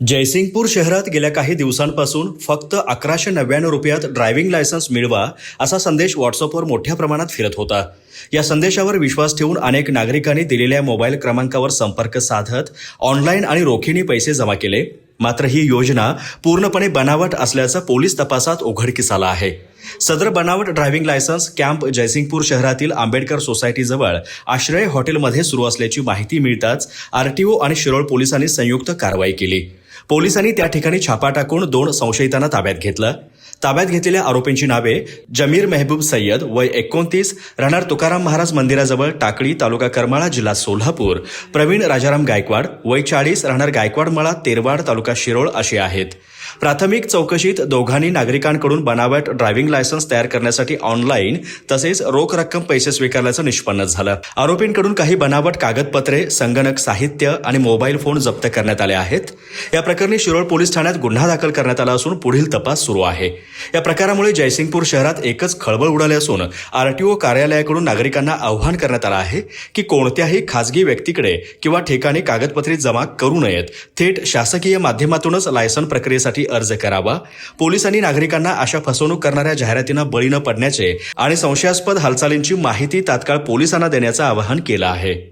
जयसिंगपूर शहरात गेल्या काही दिवसांपासून फक्त अकराशे नव्याण्णव रुपयात ड्रायव्हिंग लायसन्स मिळवा असा संदेश व्हॉट्सअपवर मोठ्या प्रमाणात फिरत होता. या संदेशावर विश्वास ठेवून अनेक नागरिकांनी दिलेल्या मोबाईल क्रमांकावर संपर्क साधत ऑनलाईन आणि रोखीने पैसे जमा केले. मात्र ही योजना पूर्णपणे बनावट असल्याचं पोलीस तपासात उघडकीस आलं आहे. सदर बनावट ड्रायव्हिंग लायसन्स कॅम्प जयसिंगपूर शहरातील आंबेडकर सोसायटीजवळ आश्रय हॉटेलमध्ये सुरू असल्याची माहिती मिळताच आरटीओ आणि शिरोळ पोलिसांनी संयुक्त कारवाई केली. पोलिसांनी त्या ठिकाणी छापा टाकून दोन संशयितांना ताब्यात घेतलं. ताब्यात घेतलेल्या आरोपींची नावे जमीर मेहबूब सय्यद वय एकोणतीस राहणार तुकाराम महाराज मंदिराजवळ टाकळी तालुका करमाळा जिल्हा सोलापूर प्रवीण राजाराम गायकवाड वय चाळीस राहणार गायकवाड मळा तेरवाड तालुका शिरोळ अशी आहेत. प्राथमिक चौकशीत दोघांनी नागरिकांकडून बनावट ड्रायव्हिंग लायसन्स तयार करण्यासाठी ऑनलाईन तसेच रोख रक्कम पैसे स्वीकारल्याचं निष्पन्न झालं. आरोपींकडून काही बनावट कागदपत्रे संगणक साहित्य आणि मोबाईल फोन जप्त करण्यात आले आहेत. या प्रकरणी शिरोळ पोलीस ठाण्यात गुन्हा दाखल करण्यात आला असून पुढील तपास सुरू आहे. या प्रकारामुळे जयसिंगपूर शहरात एकच खळबळ उडाली असून आरटीओ कार्यालयाकडून नागरिकांना आव्हान करण्यात आलं आहे की कोणत्याही खासगी व्यक्तीकडे किंवा ठिकाणी कागदपत्रे जमा करू नयेत. थेट शासकीय माध्यमातूनच लायसन प्रक्रियेसाठी अर्ज करावा. पोलिसांनी नागरिकांना अशा फसवणूक करणाऱ्या जाहिरातींना बळी न पडण्याचे आणि संशयास्पद हालचालींची माहिती तात्काळ पोलिसांना देण्याचं आवाहन केलं आहे.